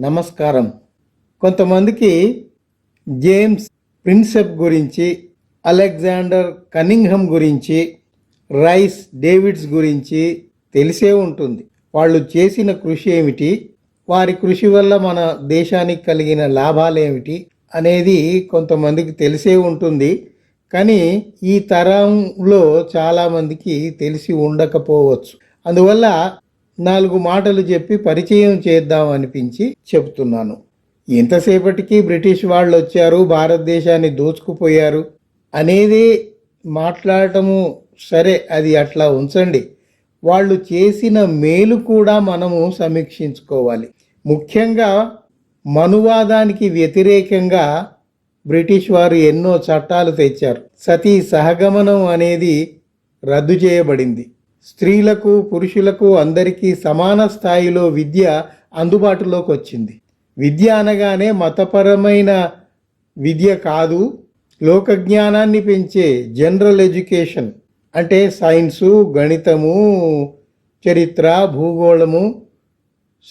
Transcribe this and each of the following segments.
నమస్కారం. కొంతమందికి James Prinsep గురించి అలెగ్జాండర్ కనింగ్హమ్ గురించి రైస్ డేవిడ్స్ గురించి తెలిసే ఉంటుంది. వాళ్ళు చేసిన కృషి ఏమిటి? వారి కృషి వల్ల మన దేశానికి కలిగిన లాభాలు ఏమిటి? అనేది కొంతమందికి తెలిసే ఉంటుంది. కానీ ఈ తరంలో చాలామందికి తెలిసి ఉండకపోవచ్చు. అందువల్ల నాలుగు మాటలు చెప్పి పరిచయం చేద్దాం అనిపించి చెప్తున్నాను ఎంతసేపటికి బ్రిటిష్ వాళ్ళు వచ్చారు భారతదేశాన్ని దోచుకుపోయారు అనేది మాట్లాడటము సరే అది అట్లా ఉంచండి. వాళ్ళు చేసిన మేలు కూడా మనము సమీక్షించుకోవాలి. ముఖ్యంగా మనువాదానికి వ్యతిరేకంగా బ్రిటిష్ వారు ఎన్నో చట్టాలు తెచ్చారు. సతీ సహగమనం అనేది రద్దు చేయబడింది. స్త్రీలకు పురుషులకు అందరికీ సమాన స్థాయిలో విద్య అందుబాటులోకి వచ్చింది. విద్య అనగానే మతపరమైన విద్య కాదు లోక జ్ఞానాన్ని పెంచే జనరల్ ఎడ్యుకేషన్ అంటే సైన్సు గణితము చరిత్ర భూగోళము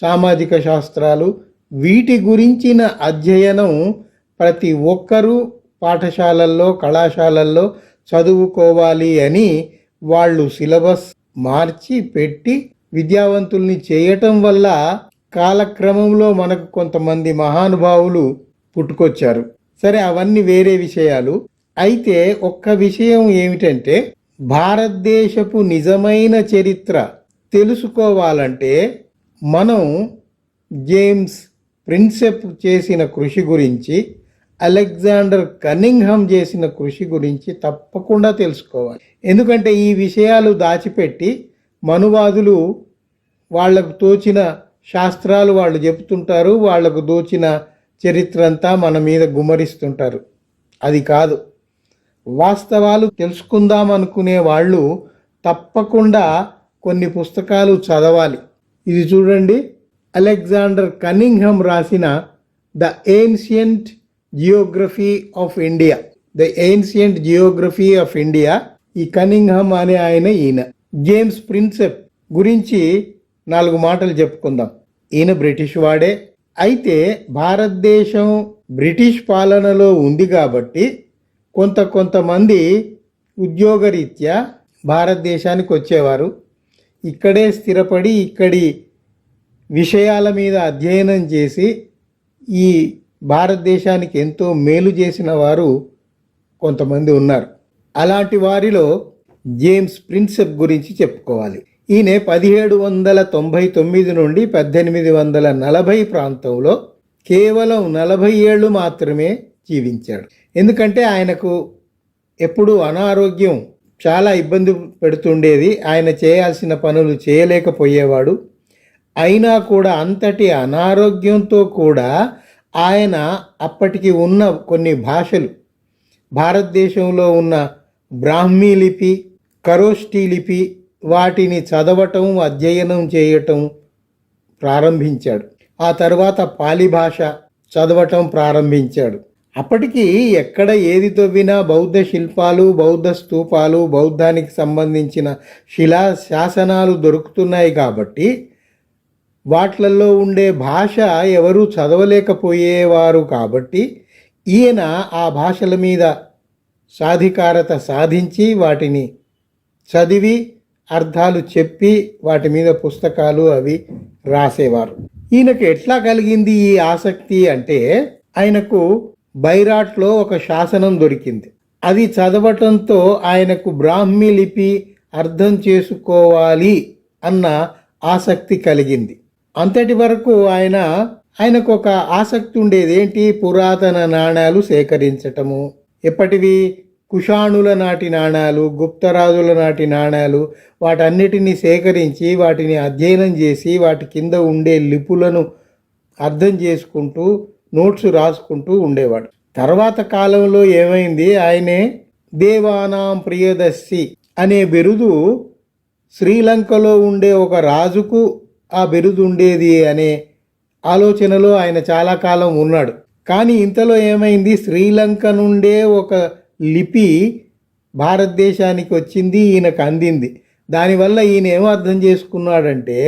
సామాజిక శాస్త్రాలు. వీటి గురించిన అధ్యయనం ప్రతి ఒక్కరూ పాఠశాలల్లో కళాశాలల్లో చదువుకోవాలి అని వాళ్ళు సిలబస్ మార్చి పెట్టి విద్యావంతుల్ని చేయటం వల్ల కాలక్రమంలో మనకు కొంతమంది మహానుభావులు పుట్టుకొచ్చారు. సరే అవన్నీ వేరే విషయాలు. అయితే ఒక్క విషయం ఏమిటంటే భారతదేశపు నిజమైన చరిత్ర తెలుసుకోవాలంటే మనం జేమ్స్ ప్రిన్సెప్ చేసిన కృషి గురించి అలెగ్జాండర్ కన్నింగ్హమ్ చేసిన కృషి గురించి తప్పకుండా తెలుసుకోవాలి. ఎందుకంటే ఈ విషయాలు దాచిపెట్టి మనువాదులు వాళ్ళకు తోచిన శాస్త్రాలు వాళ్ళు చెప్తుంటారు వాళ్ళకు దోచిన చరిత్ర అంతా మన మీద గుమరిస్తుంటారు. అది కాదు. వాస్తవాలు తెలుసుకుందాం అనుకునే వాళ్ళు తప్పకుండా కొన్ని పుస్తకాలు చదవాలి. ఇది చూడండి. అలెగ్జాండర్ కన్నింగ్హమ్ రాసిన the ancient geography of India the ancient geography of India ఈ కనింగ్హమ్ అనే ఆయన ఈయన. జేమ్స్ ప్రిన్సెప్ గురించి నాలుగు మాటలు చెప్పుకుందాం. ఈయన బ్రిటిష్ వాడే. అయితే భారతదేశం బ్రిటిష్ పాలనలో ఉంది కాబట్టి కొంత కొంతమంది ఉద్యోగరీత్యా భారతదేశానికి వచ్చేవారు. ఇక్కడే స్థిరపడి ఇక్కడి విషయాల మీద అధ్యయనం చేసి ఈ భారతదేశానికి ఎంతో మేలు చేసిన వారు కొంతమంది ఉన్నారు. అలాంటి వారిలో జేమ్స్ ప్రిన్సెప్ గురించి చెప్పుకోవాలి. ఈయన పదిహేడు వందల తొంభై తొమ్మిది నుండి పద్దెనిమిది వందల నలభై ప్రాంతంలో కేవలం నలభై ఏళ్ళు మాత్రమే జీవించాడు. ఎందుకంటే ఆయనకు ఎప్పుడూ అనారోగ్యం చాలా ఇబ్బంది పెడుతుండేది. ఆయన చేయాల్సిన పనులు చేయలేకపోయేవాడు. అయినా కూడా అంతటి అనారోగ్యంతో కూడా ఆయన అప్పటికి ఉన్న కొన్ని భాషలు. భారతదేశంలో ఉన్న బ్రాహ్మీ లిపి కరోష్టి లిపి వాటిని చదవటం అధ్యయనం చేయటం ప్రారంభించాడు. ఆ తర్వాత పాలి భాష చదవటం ప్రారంభించాడు. అప్పటికి ఎక్కడ ఏది తవ్వినా బౌద్ధ శిల్పాలు బౌద్ధ స్తూపాలు బౌద్ధానికి సంబంధించిన శిలా శాసనాలు దొరుకుతున్నాయి కాబట్టి వాట్లల్లో ఉండే భాష ఎవరూ చదవలేకపోయేవారు కాబట్టి ఈయన ఆ భాషల మీద సాధికారత సాధించి వాటిని చదివి అర్థాలు చెప్పి వాటి మీద పుస్తకాలు అవి రాసేవారు. ఈయనకు ఎట్లా కలిగింది ఈ ఆసక్తి అంటే ఆయనకు బైరాట్లో ఒక శాసనం దొరికింది. అది చదవటంతో ఆయనకు బ్రాహ్మీ లిపి అర్థం చేసుకోవాలి అన్న ఆసక్తి కలిగింది. అంతటి వరకు ఆయన ఆయనకు ఒక ఆసక్తి ఉండేది ఏంటి? పురాతన నాణ్యాలు సేకరించటము. ఎప్పటివి? కుషాణుల నాటి నాణ్యాలు గుప్తరాజుల నాటి నాణ్యాలు వాటన్నిటిని సేకరించి వాటిని అధ్యయనం చేసి వాటి కింద ఉండే లిపులను అర్థం చేసుకుంటూ నోట్స్ రాసుకుంటూ ఉండేవాడు. తర్వాత కాలంలో ఏమైంది? ఆయనే దేవానాం ప్రియదర్శి అనే బిరుదు శ్రీలంకలో ఉండే ఒక రాజుకు ఆ బిరుదు ఉండేది అనే ఆలోచనలో ఆయన చాలా కాలం ఉన్నాడు. కానీ ఇంతలో ఏమైంది? శ్రీలంక నుండే ఒక లిపి భారతదేశానికి వచ్చింది ఈయనకు అందింది. దానివల్ల ఈయన ఏం అర్థం చేసుకున్నాడంటే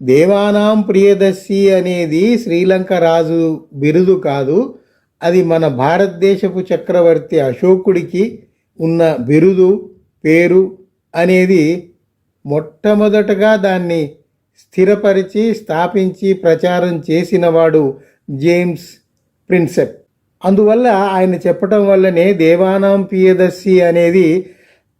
దేవానాం ప్రియదర్శి అనేది శ్రీలంక రాజు బిరుదు కాదు అది మన భారతదేశపు చక్రవర్తి అశోకుడికి ఉన్న బిరుదు పేరు అనేది మొట్టమొదటగా దాన్ని స్థిరపరిచి స్థాపించి ప్రచారం చేసినవాడు జేమ్స్ ప్రిన్సెప్. అందువల్ల ఆయన చెప్పటం వల్లనే దేవానాం పియదర్శి అనేది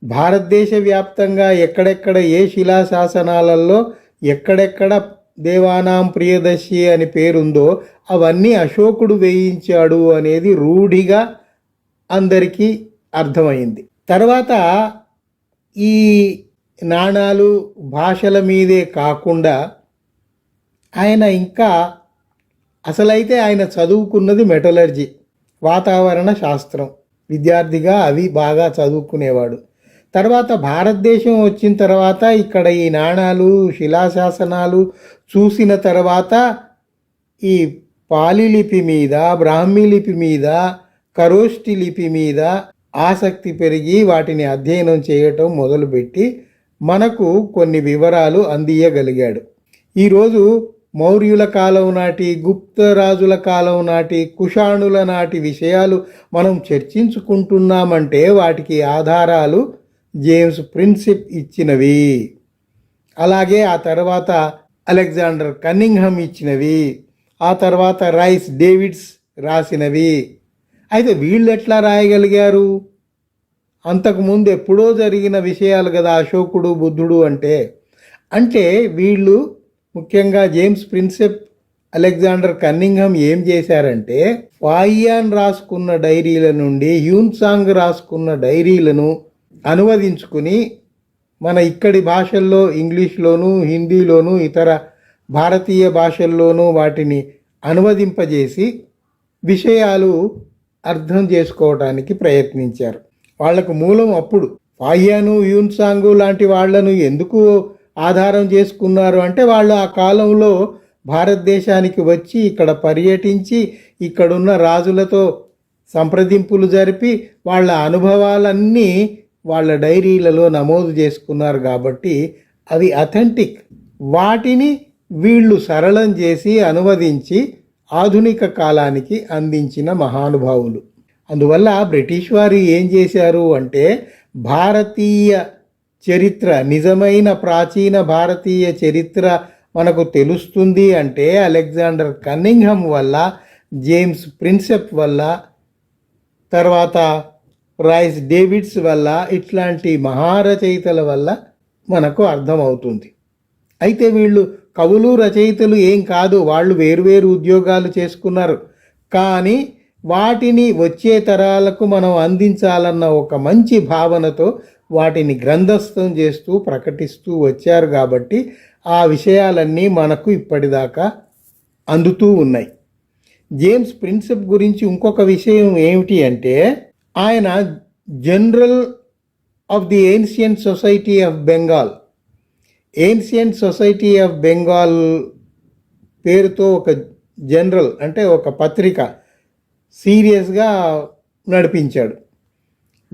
భారతదేశ వ్యాప్తంగా ఎక్కడెక్కడ ఏ శిలాశాసనాలలో ఎక్కడెక్కడ దేవానాం ప్రియదర్శి అని పేరుందో అవన్నీ అశోకుడు వేయించాడు అనేది రూఢిగా అందరికీ అర్థమైంది. తర్వాత ఈ నాణాలు భాషల మీదే కాకుండా ఆయన ఇంకా అసలైతే ఆయన చదువుకున్నది మెటలర్జీ వాతావరణ శాస్త్రం. విద్యార్థిగా అవి బాగా చదువుకునేవాడు. తర్వాత భారతదేశం వచ్చిన తర్వాత ఇక్కడ ఈ నాణాలు శిలాశాసనాలు చూసిన తర్వాత ఈ పాలిలిపి మీద బ్రాహ్మీ లిపి మీద కరోష్టి లిపి మీద ఆసక్తి పెరిగి వాటిని అధ్యయనం చేయటం మొదలుపెట్టి మనకు కొన్ని వివరాలు అందియగలిగాడు. ఈరోజు మౌర్యుల కాలం నాటి గుప్తరాజుల కాలం నాటి కుషాణుల నాటి విషయాలు మనం చర్చించుకుంటున్నామంటే వాటికి ఆధారాలు జేమ్స్ ప్రిన్సిప్ ఇచ్చినవి. అలాగే ఆ తర్వాత అలెగ్జాండర్ కన్నింగ్హమ్ ఇచ్చినవి. ఆ తర్వాత రైస్ డేవిడ్స్ రాసినవి. అయితే వీళ్ళు ఎట్లా రాయగలిగారు? అంతకుముందు ఎప్పుడో జరిగిన విషయాలు కదా అశోకుడు బుద్ధుడు అంటే. అంటే వీళ్ళు ముఖ్యంగా జేమ్స్ ప్రిన్సెప్ అలెగ్జాండర్ కన్నింగ్హమ్ ఏం చేశారంటే ఫాయియాన్ రాసుకున్న డైరీల నుండి హ్యూన్సాంగ్ రాసుకున్న డైరీలను అనువదించుకుని మన ఇక్కడి భాషల్లో ఇంగ్లీష్లోను హిందీలోను ఇతర భారతీయ భాషల్లోనూ వాటిని అనువదింపజేసి విషయాలు అర్థం చేసుకోవడానికి ప్రయత్నించారు. వాళ్ళకు మూలం అప్పుడు. ఫాయియాను యూన్సాంగు లాంటి వాళ్ళను ఎందుకు ఆధారం చేసుకున్నారు అంటే వాళ్ళు ఆ కాలంలో భారతదేశానికి వచ్చి ఇక్కడ పర్యటించి ఇక్కడున్న రాజులతో సంప్రదింపులు జరిపి వాళ్ళ అనుభవాలన్నీ వాళ్ళ డైరీలలో నమోదు చేసుకున్నారు కాబట్టి అవి అథెంటిక్. వాటిని వీళ్ళు సరళం చేసి అనువదించి ఆధునిక కాలానికి అందించిన మహానుభావులు. అందువల్ల బ్రిటిష్ వారు ఏం చేశారు అంటే భారతీయ చరిత్ర నిజమైన ప్రాచీన భారతీయ చరిత్ర మనకు తెలుస్తుంది అంటే అలెగ్జాండర్ కన్నింగ్హమ్ వల్ల జేమ్స్ ప్రిన్సెప్ వల్ల తర్వాత రైస్ డేవిడ్స్ వల్ల ఇట్లాంటి మహారచయితల వల్ల మనకు అర్థమవుతుంది. అయితే వీళ్ళు కవులు రచయితలు ఏం కాదు వాళ్ళు వేరువేరు ఉద్యోగాలు చేసుకున్నారు. కానీ వాటిని వచ్చే తరాలకు మనం అందించాలన్న ఒక మంచి భావనతో వాటిని గ్రంథస్థం చేస్తూ ప్రకటిస్తూ వచ్చారు కాబట్టి ఆ విషయాలన్నీ మనకు ఇప్పటిదాకా అందుతూ ఉన్నాయి. జేమ్స్ ప్రిన్సిప్ గురించి ఇంకొక విషయం ఏమిటి అంటే ఆయన general of the ancient society of Bengal ancient society of Bengal పేరుతో ఒక జనరల్ అంటే ఒక పత్రిక సీరియస్గా నడిపించాడు.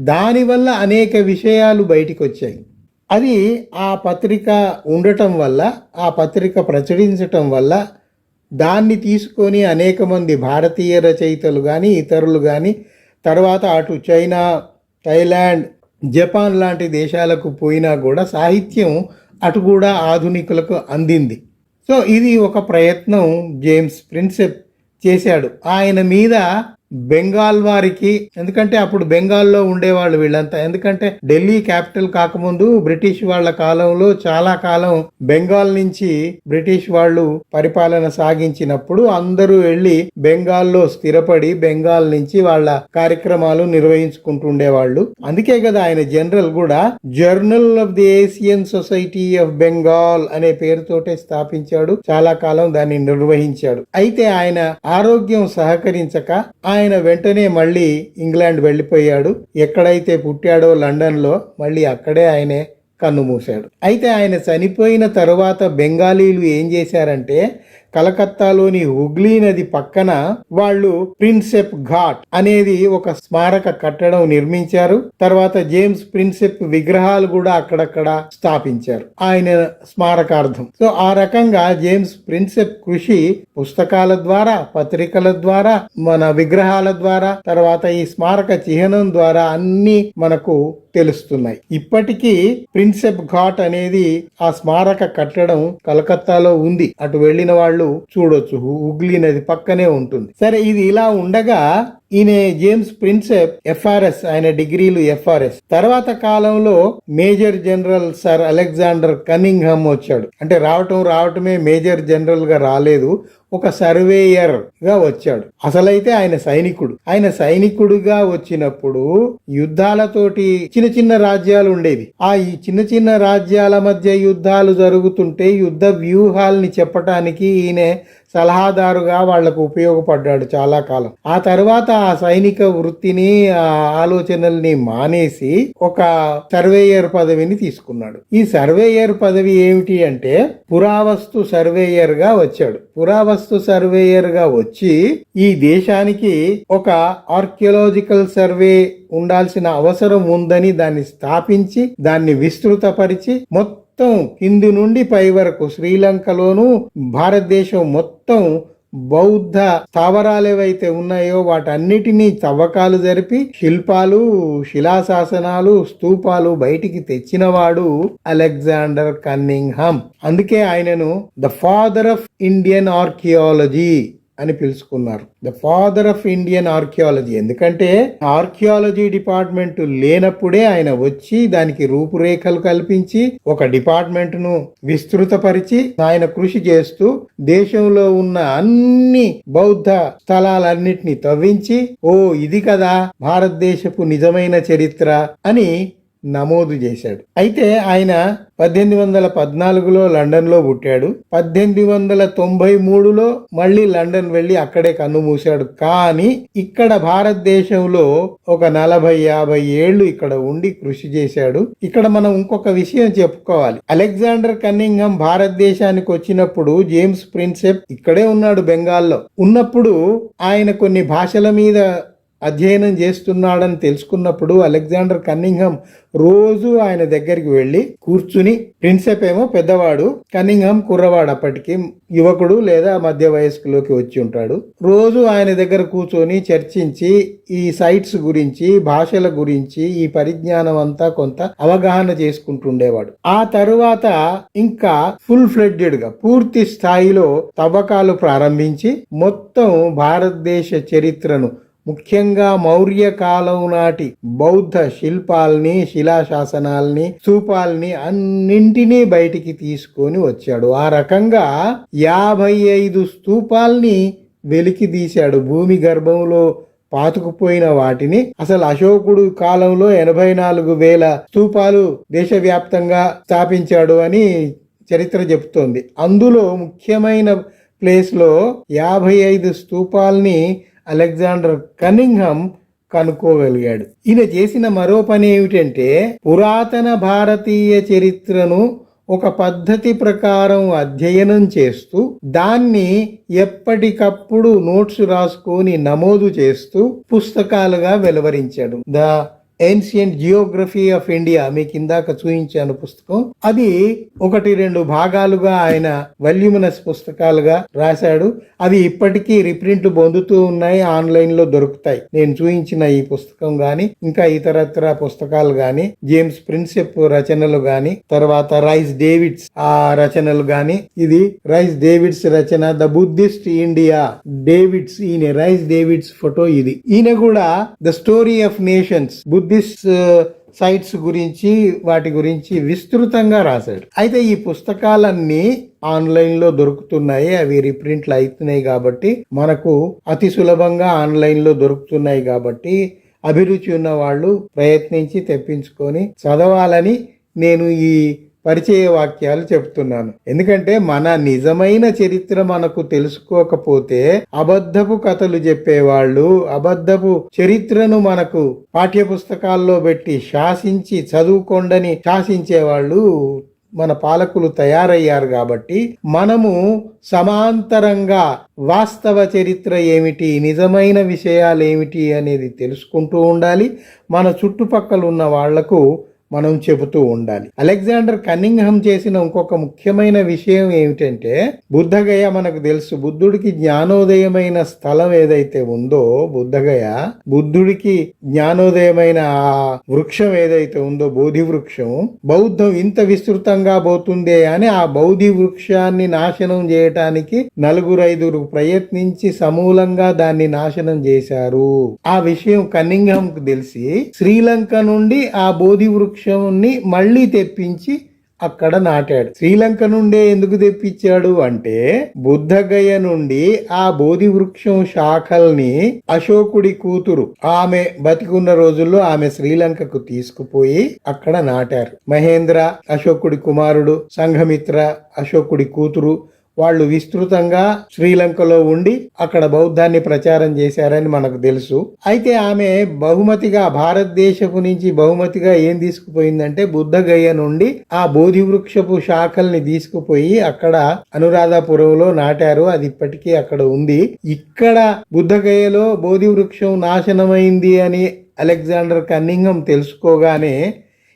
దానివల్ల అనేక విషయాలు బయటికి వచ్చాయి అది ఆ పత్రిక ఉండటం వల్ల ఆ పత్రిక ప్రచురించటం వల్ల దాన్ని తీసుకొని అనేక మంది భారతీయ రచయితలు కానీ ఇతరులు కానీ తర్వాత అటు చైనా థైలాండ్ జపాన్ లాంటి దేశాలకు పోయినా కూడా సాహిత్యం అటు కూడా ఆధునికులకు అందింది. సో ఇది ఒక ప్రయత్నం జేమ్స్ ప్రిన్సెప్ చేశాడు. ఆయన మీద బెంగాల్ వారికి ఎందుకంటే అప్పుడు బెంగాల్లో ఉండేవాళ్ళు వీళ్ళంతా. ఎందుకంటే ఢిల్లీ క్యాపిటల్ కాకముందు బ్రిటిష్ వాళ్ళ కాలంలో చాలా కాలం బెంగాల్ నుంచి బ్రిటిష్ వాళ్ళు పరిపాలన సాగించినప్పుడు అందరూ వెళ్ళి బెంగాల్లో స్థిరపడి బెంగాల్ నుంచి వాళ్ళ కార్యక్రమాలు నిర్వహించుకుంటుండేవాళ్ళు. అందుకే కదా ఆయన జనరల్ కూడా journal of the Asian society of Bengal అనే పేరుతోటే స్థాపించాడు. చాలా కాలం దాన్ని నిర్వహించాడు. అయితే ఆయన ఆరోగ్యం సహకరించక ఆయన ఆయన వెంటనే మళ్ళీ ఇంగ్లాండ్ వెళ్ళిపోయాడు. ఎక్కడైతే పుట్టాడో లండన్లో మళ్ళీ అక్కడే ఆయనే కన్ను మూశాడు. అయితే ఆయన చనిపోయిన తరువాత బెంగాలీలు ఏం చేశారంటే కలకత్తాలోని హుగ్లీ నది పక్కన వాళ్ళు ప్రిన్సెప్ ఘాట్ అనేది ఒక స్మారక కట్టడం నిర్మించారు. తర్వాత జేమ్స్ ప్రిన్సెప్ విగ్రహాలు కూడా అక్కడక్కడ స్థాపించారు. ఆయన స్మారకార్థం. సో ఆ రకంగా జేమ్స్ ప్రిన్సెప్ కృషి పుస్తకాల ద్వారా పత్రికల ద్వారా మన విగ్రహాల ద్వారా తర్వాత ఈ స్మారక చిహ్నం ద్వారా అన్ని మనకు తెలుస్తున్నాయి. ఇప్పటికీ ప్రిన్సెప్ ఘాట్ అనేది ఆ స్మారక కట్టడం కలకత్తాలో ఉంది. అటు వెళ్ళిన వాళ్ళు చూడొచ్చు. హుగ్లీ నది పక్కనే ఉంటుంది. సరే ఇది ఇలా ఉండగా ఈయన జేమ్స్ ప్రిన్సెప్ ఎఫ్ఆర్ఎస్ ఆయన డిగ్రీలు ఎఫ్ఆర్ఎస్. తర్వాత కాలంలో major general sir Alexander Cunningham వచ్చాడు. అంటే రావటం రావటమే మేజర్ జనరల్గా రాలేదు ఒక సర్వేయర్గా వచ్చాడు. అసలైతే ఆయన సైనికుడు. ఆయన సైనికుడుగా వచ్చినప్పుడు యుద్ధాలతోటి చిన్న చిన్న రాజ్యాలు ఉండేవి. ఆ ఈ చిన్న చిన్న రాజ్యాల మధ్య యుద్ధాలు జరుగుతుంటే యుద్ధ వ్యూహాల్ని చెప్పటానికి ఈయన సలహాదారుగా వాళ్ళకు ఉపయోగపడ్డాడు చాలా కాలం. ఆ తర్వాత ఆ సైనిక వృత్తిని ఆలోచనల్ని మానేసి ఒక సర్వేయర్ పదవిని తీసుకున్నాడు. ఈ సర్వేయర్ పదవి ఏమిటి అంటే పురావస్తు సర్వేయర్గా వచ్చాడు. పురావస్తు సర్వేయర్గా వచ్చి ఈ దేశానికి ఒక ఆర్కియలాజికల్ సర్వే ఉండాల్సిన అవసరం ఉందని దాన్ని స్థాపించి దాన్ని విస్తృతపరిచి మొత్తం మొత్తం కింది నుండి పై వరకు శ్రీలంకలోను భారతదేశం మొత్తం బౌద్ధ స్థావరాలు ఏవైతే ఉన్నాయో వాటన్నిటినీ తవ్వకాలు జరిపి శిల్పాలు శిలాశాసనాలు స్తూపాలు బయటికి తెచ్చినవాడు అలెగ్జాండర్ కన్నింగ్హమ్. అందుకే ఆయనను the father of Indian archaeology అని పిలుచుకున్నారు. The father of Indian archaeology ఎందుకంటే ఆర్కియాలజీ డిపార్ట్మెంట్ లేనప్పుడే ఆయన వచ్చి దానికి రూపురేఖలు కల్పించి ఒక డిపార్ట్మెంట్ను విస్తృతపరిచి ఆయన కృషి చేస్తూ దేశంలో ఉన్న అన్ని బౌద్ధ స్థలాలన్నిటిని తవ్వించి ఓ ఇది కదా భారతదేశపు నిజమైన చరిత్ర అని నమోదు చేశాడు. అయితే ఆయన పద్దెనిమిది వందల పద్నాలుగులో లండన్లో పుట్టాడు. పద్దెనిమిది వందల తొంభై మూడులో మళ్ళీ లండన్ వెళ్ళి అక్కడే కన్ను మూశాడు. కానీ ఇక్కడ భారతదేశంలో ఒక నలభై యాభై ఏళ్ళు ఇక్కడ ఉండి కృషి చేశాడు. ఇక్కడ మనం ఇంకొక విషయం చెప్పుకోవాలి. అలెగ్జాండర్ కన్నింగం భారతదేశానికి వచ్చినప్పుడు జేమ్స్ ప్రిన్సెప్ ఇక్కడే ఉన్నాడు బెంగాల్లో. ఉన్నప్పుడు ఆయన కొన్ని భాషల మీద అధ్యయనం చేస్తున్నాడని తెలుసుకున్నప్పుడు అలెగ్జాండర్ కన్నింగ్హమ్ రోజు ఆయన దగ్గరికి వెళ్ళి కూర్చుని ప్రిన్సెప్ ఏమో పెద్దవాడు కన్నింగ్హమ్ కుర్రవాడు అప్పటికి యువకుడు లేదా మధ్య వయస్కులోకి వచ్చి ఉంటాడు. రోజు ఆయన దగ్గర కూర్చొని చర్చించి ఈ సైట్స్ గురించి భాషల గురించి ఈ పరిజ్ఞానం అంతా కొంత అవగాహన చేసుకుంటుండేవాడు. ఆ తరువాత ఇంకా ఫుల్ ఫ్లెడ్జెడ్గా పూర్తి స్థాయిలో తవ్వకాలు ప్రారంభించి మొత్తం భారతదేశ చరిత్రను ముఖ్యంగా మౌర్య కాలం నాటి బౌద్ధ శిల్పాల్ని శిలాశాసనాల్ని స్థూపాల్ని అన్నింటినీ బయటికి తీసుకొని వచ్చాడు. ఆ రకంగా యాభై ఐదు స్థూపాల్ని వెలికి తీశాడు. భూమి గర్భంలో పాతుకుపోయిన వాటిని. అసలు అశోకుడు కాలంలో ఎనభై నాలుగు వేల స్థూపాలు దేశవ్యాప్తంగా స్థాపించాడు అని చరిత్ర చెబుతోంది. అందులో ముఖ్యమైన ప్లేస్లో యాభై ఐదు స్థూపాల్ని అలెగ్జాండర్ కనింగ్హమ్ కనుక్కోగలిగాడు. ఈయన చేసిన మరో పని ఏమిటంటే పురాతన భారతీయ చరిత్రను ఒక పద్ధతి ప్రకారం అధ్యయనం చేస్తూ దాన్ని ఎప్పటికప్పుడు నోట్స్ రాసుకొని నమోదు చేస్తూ పుస్తకాలుగా వెలువరించాడు. The ancient geography of India మీకు ఇందాక చూపించాను పుస్తకం. అది ఒకటి రెండు భాగాలుగా ఆయన వల్యూమినస్ పుస్తకాలుగా రాశాడు. అవి ఇప్పటికీ రిప్రింట్లు పొందుతూ ఉన్నాయి ఆన్లైన్లో దొరుకుతాయి. నేను చూపించిన ఈ పుస్తకం గాని ఇంకా ఇతరత్ర పుస్తకాలు గాని జేమ్స్ ప్రిన్సెప్ రచనలు గాని తర్వాత రైస్ డేవిడ్స్ ఆ రచనలు గాని ఇది రైస్ డేవిడ్స్ రచన ద బుద్ధిస్ట్ ఇండియా డేవిడ్స్ ఈయన రైస్ డేవిడ్స్ ఫోటో ఇది. ఈయన కూడా the story of nations Buddhist sites గురించి వాటి గురించి విస్తృతంగా రాశాడు. అయితే ఈ పుస్తకాలన్నీ ఆన్లైన్లో దొరుకుతున్నాయి అవి రీప్రింట్లు అవుతున్నాయి కాబట్టి మనకు అతి సులభంగా ఆన్లైన్లో దొరుకుతున్నాయి కాబట్టి అభిరుచి ఉన్న వాళ్ళు ప్రయత్నించి తెప్పించుకొని చదవాలని నేను ఈ పరిచయ వాక్యాలు చెప్తున్నాను. ఎందుకంటే మన నిజమైన చరిత్ర మనకు తెలుసుకోకపోతే అబద్ధపు కథలు చెప్పేవాళ్ళు అబద్ధపు చరిత్రను మనకు పాఠ్య పుస్తకాల్లో పెట్టి శాసించి చదువుకోండని శాసించేవాళ్ళు మన పాలకులు తయారయ్యారు కాబట్టి మనము సమాంతరంగా వాస్తవ చరిత్ర ఏమిటి నిజమైన విషయాలు ఏమిటి అనేది తెలుసుకుంటూ ఉండాలి. మన చుట్టుపక్కల ఉన్న వాళ్ళకు మనం చెబుతూ ఉండాలి. అలెగ్జాండర్ కన్నింగ్హమ్ చేసిన ఇంకొక ముఖ్యమైన విషయం ఏమిటంటే బుద్ధగయ మనకు తెలుసు. బుద్ధుడికి జ్ఞానోదయమైన స్థలం ఏదైతే ఉందో బుద్ధగయ బుద్ధుడికి జ్ఞానోదయమైన ఆ వృక్షం ఏదైతే ఉందో బోధి వృక్షం బౌద్ధం ఇంత విస్తృతంగా పోతుందే అని ఆ బౌద్ధి వృక్షాన్ని నాశనం చేయటానికి నలుగురు ఐదుగురు ప్రయత్నించి సమూలంగా దాన్ని నాశనం చేశారు. ఆ విషయం కన్నింగ్హమ్కు తెలిసి శ్రీలంక నుండి ఆ బోధి వృక్షంని మళ్ళీ తెప్పించి అక్కడ నాటాడు. శ్రీలంక నుండే ఎందుకు తెప్పించాడు అంటే బుద్ధగయ నుండి ఆ బోధి వృక్షం శాఖల్ని అశోకుడి కూతురు ఆమె బతికున్న రోజుల్లో ఆమె శ్రీలంకకు తీసుకుపోయి అక్కడ నాటారు. మహేంద్ర అశోకుడి కుమారుడు సంఘమిత్ర అశోకుడి కూతురు వాళ్ళు విస్తృతంగా శ్రీలంకలో ఉండి అక్కడ బౌద్ధాన్ని ప్రచారం చేశారని మనకు తెలుసు. అయితే ఆమె బహుమతిగా భారతదేశపు నుంచి బహుమతిగా ఏం తీసుకుపోయిందంటే బుద్ధగయ నుండి ఆ బోధి వృక్షపు శాఖల్ని తీసుకుపోయి అక్కడ అనురాధపురంలో నాటారు. అది ఇప్పటికీ అక్కడ ఉంది. ఇక్కడ బుద్ధగయలో బోధి వృక్షం నాశనమైంది అని అలెగ్జాండర్ కన్నింగం తెలుసుకోగానే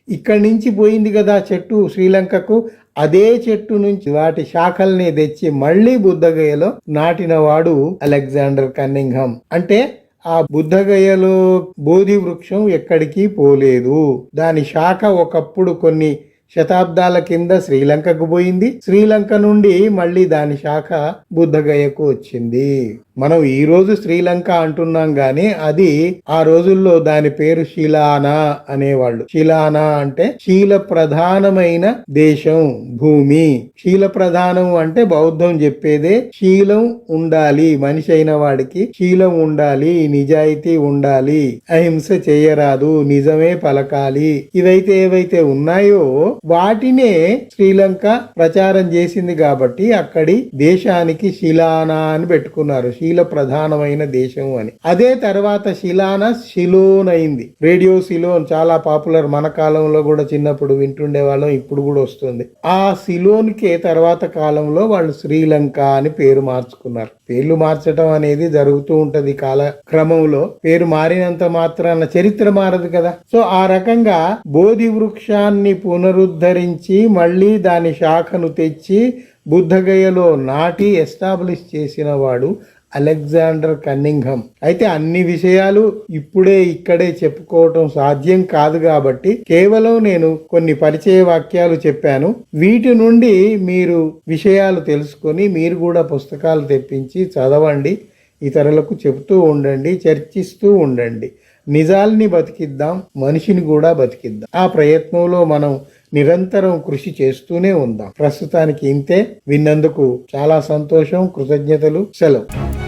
ఇక్కడి నుంచి పోయింది కదా చెట్టు శ్రీలంకకు. అదే చెట్టు నుంచి వాటి శాఖల్ని తెచ్చి మళ్ళీ బుద్ధగయలో నాటినవాడు అలెగ్జాండర్ కన్నింగ్హమ్ అంటే ఆ బుద్ధగయలో బోధి వృక్షం ఎక్కడికి పోలేదు. దాని శాఖ ఒకప్పుడు కొన్ని శతాబ్దాల కింద శ్రీలంకకు పోయింది. శ్రీలంక నుండి మళ్ళీ దాని శాఖ బుద్ధగయకు వచ్చింది. మనం ఈ రోజు శ్రీలంక అంటున్నాం గాని అది ఆ రోజుల్లో దాని పేరు శిలానా అనేవాళ్ళు. శిలానా అంటే శీల ప్రధానమైన దేశం భూమి. శీల ప్రధానం అంటే బౌద్ధం చెప్పేదే శీలం ఉండాలి మనిషి అయిన వాడికి శీలం ఉండాలి నిజాయితీ ఉండాలి అహింస చేయరాదు నిజమే పలకాలి. ఇవైతే ఏవైతే ఉన్నాయో వాటినే శ్రీలంక ప్రచారం చేసింది కాబట్టి అక్కడి దేశానికి శిలానా అని పెట్టుకున్నారు. శీల ప్రధానమైన దేశం అని. అదే తర్వాత శిలాన శిలోన్ అయింది. రేడియో సిలోన్ చాలా పాపులర్. మన కాలంలో కూడా చిన్నప్పుడు వింటుండే వాళ్ళం ఇప్పుడు కూడా వస్తుంది. ఆ శిలోన్కే తర్వాత కాలంలో వాళ్ళు శ్రీలంక అని పేరు మార్చుకున్నారు. పేర్లు మార్చడం అనేది జరుగుతూ ఉంటది కాలక్రమంలో. పేరు మారినంత మాత్రాన చరిత్ర మారదు కదా. సో ఆ రకంగా బోధి వృక్షాన్ని పునరుద్ధరించి మళ్ళీ దాని శాఖను తెచ్చి బుద్ధగయలో నాటి ఎస్టాబ్లిష్ చేసిన వాడు అలెగ్జాండర్ కన్నింగ్హమ్ అయితే అన్ని విషయాలు ఇప్పుడే ఇక్కడే చెప్పుకోవటం సాధ్యం కాదు కాబట్టి కేవలం నేను కొన్ని పరిచయ వాక్యాలు చెప్పాను. వీటి నుండి మీరు విషయాలు తెలుసుకొని మీరు కూడా పుస్తకాలు తెప్పించి చదవండి. ఇతరులకు చెబుతూ ఉండండి చర్చిస్తూ ఉండండి. నిజాల్ని బతికిద్దాం మనిషిని కూడా బతికిద్దాం. ఆ ప్రయత్నంలో మనం నిరంతరం కృషి చేస్తూనే ఉందాం. ప్రస్తుతానికి ఇంతే. విన్నందుకు చాలా సంతోషం కృతజ్ఞతలు సెలవు.